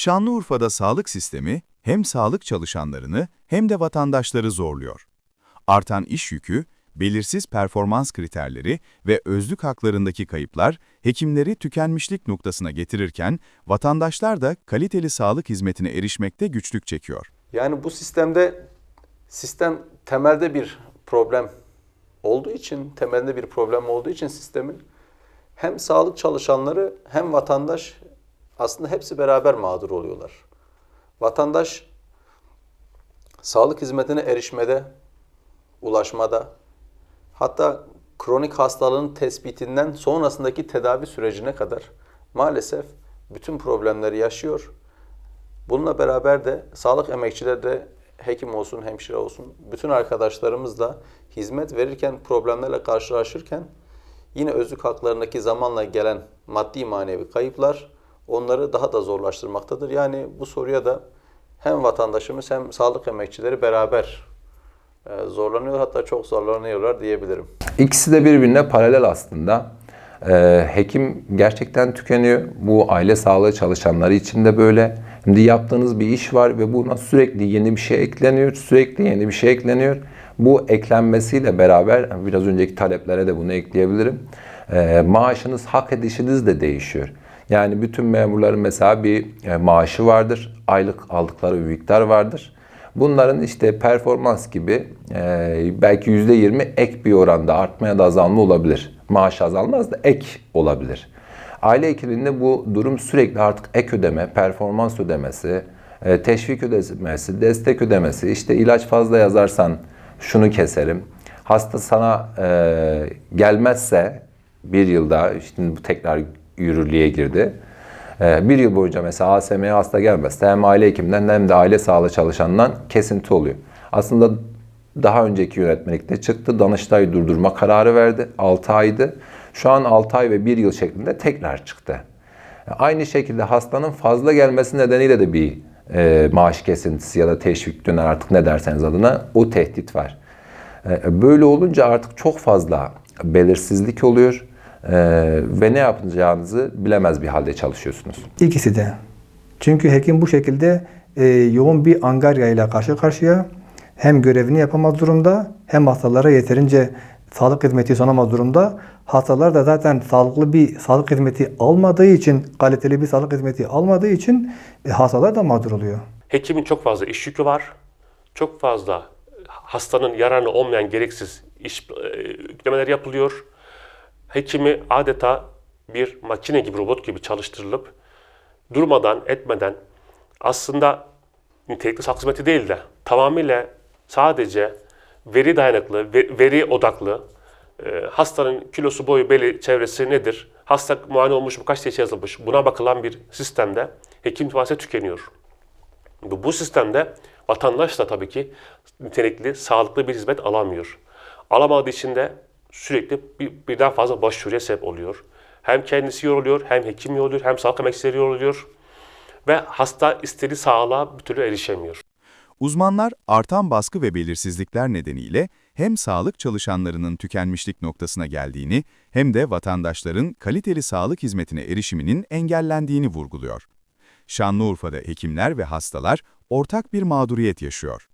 Şanlıurfa'da sağlık sistemi hem sağlık çalışanlarını hem de vatandaşları zorluyor. Artan iş yükü, belirsiz performans kriterleri ve özlük haklarındaki kayıplar hekimleri tükenmişlik noktasına getirirken vatandaşlar da kaliteli sağlık hizmetine erişmekte güçlük çekiyor. Yani bu sistemde sistem temelde bir problem olduğu için, temelde bir problem olduğu için sistemin hem sağlık çalışanları hem vatandaş aslında hepsi beraber mağdur oluyorlar. Vatandaş sağlık hizmetine erişmede, ulaşmada, hatta kronik hastalığın tespitinden sonrasındaki tedavi sürecine kadar maalesef bütün problemleri yaşıyor. Bununla beraber de sağlık emekçileri de hekim olsun, hemşire olsun, bütün arkadaşlarımız da hizmet verirken problemlerle karşılaşırken yine özlük haklarındaki zamanla gelen maddi manevi kayıplar onları daha da zorlaştırmaktadır. Yani bu soruya da hem vatandaşımız hem sağlık emekçileri beraber e, zorlanıyor hatta çok zorlanıyorlar diyebilirim. İkisi de birbirine paralel aslında. Ee, hekim gerçekten tükeniyor. Bu aile sağlığı çalışanları için de böyle. Şimdi yaptığınız bir iş var ve buna sürekli yeni bir şey ekleniyor. Sürekli yeni bir şey ekleniyor. Bu eklenmesiyle beraber biraz önceki taleplere de bunu ekleyebilirim. Ee, maaşınız, hak edişiniz de değişiyor. Yani bütün memurların mesela bir e, maaşı vardır. Aylık aldıkları bir miktar vardır. Bunların işte performans gibi e, belki %20 ek bir oranda artmaya da azalma olabilir. Maaş azalmaz da ek olabilir. Aile hekimliğinde bu durum sürekli artık ek ödeme, performans ödemesi, e, teşvik ödemesi, destek ödemesi, işte ilaç fazla yazarsan şunu keserim. Hasta sana gelmezse bir yılda, şimdi bu tekrar yürürlüğe girdi. Ee, Bir yıl boyunca mesela ASM'ye hasta gelmezse hem aile hekiminden hem de aile sağlığı çalışanından kesinti oluyor. Aslında daha önceki yönetmelikte çıktı. Danıştay durdurma kararı verdi. 6 aydı. Şu an 6 ay ve 1 yıl şeklinde tekrar çıktı. Aynı şekilde hastanın fazla gelmesi nedeniyle de bir e, maaş kesintisi ya da teşvik döner artık ne derseniz adına o tehdit var. E, Böyle olunca artık çok fazla belirsizlik oluyor e, ve ne yapacağınızı bilemez bir halde çalışıyorsunuz. İkisi de. Çünkü hekim bu şekilde e, yoğun bir angarya ile karşı karşıya hem görevini yapamaz durumda hem hastalara yeterince sağlık hizmeti sunamaz durumda. Hastalar da zaten sağlıklı bir sağlık hizmeti almadığı için, kaliteli bir sağlık hizmeti almadığı için e, hastalar da mağdur oluyor. Hekimin çok fazla iş yükü var. Çok fazla hastanın yararına olmayan gereksiz iş e, yüklemeler yapılıyor. Hekimi adeta bir makine gibi, robot gibi çalıştırılıp durmadan, etmeden aslında nitelikli sağlık hizmeti değil de tamamıyla sadece veri dayanıklı, ve- veri odaklı, e, hastanın kilosu, boyu, beli, çevresi nedir? Hasta muayene olmuş mu, kaç teşhis yazılmış? Buna bakılan bir sistemde hekim maalesef tükeniyor. Bu, bu sistemde vatandaş da tabii ki nitelikli, sağlıklı bir hizmet alamıyor. Alamadığı için de sürekli bir, birden fazla başvuruya sebep oluyor. Hem kendisi yoruluyor, hem hekim yoruluyor, hem sağlık emekçileri yoruluyor. Ve hasta istediği sağlığa bir türlü erişemiyor. Uzmanlar artan baskı ve belirsizlikler nedeniyle hem sağlık çalışanlarının tükenmişlik noktasına geldiğini hem de vatandaşların kaliteli sağlık hizmetine erişiminin engellendiğini vurguluyor. Şanlıurfa'da hekimler ve hastalar ortak bir mağduriyet yaşıyor.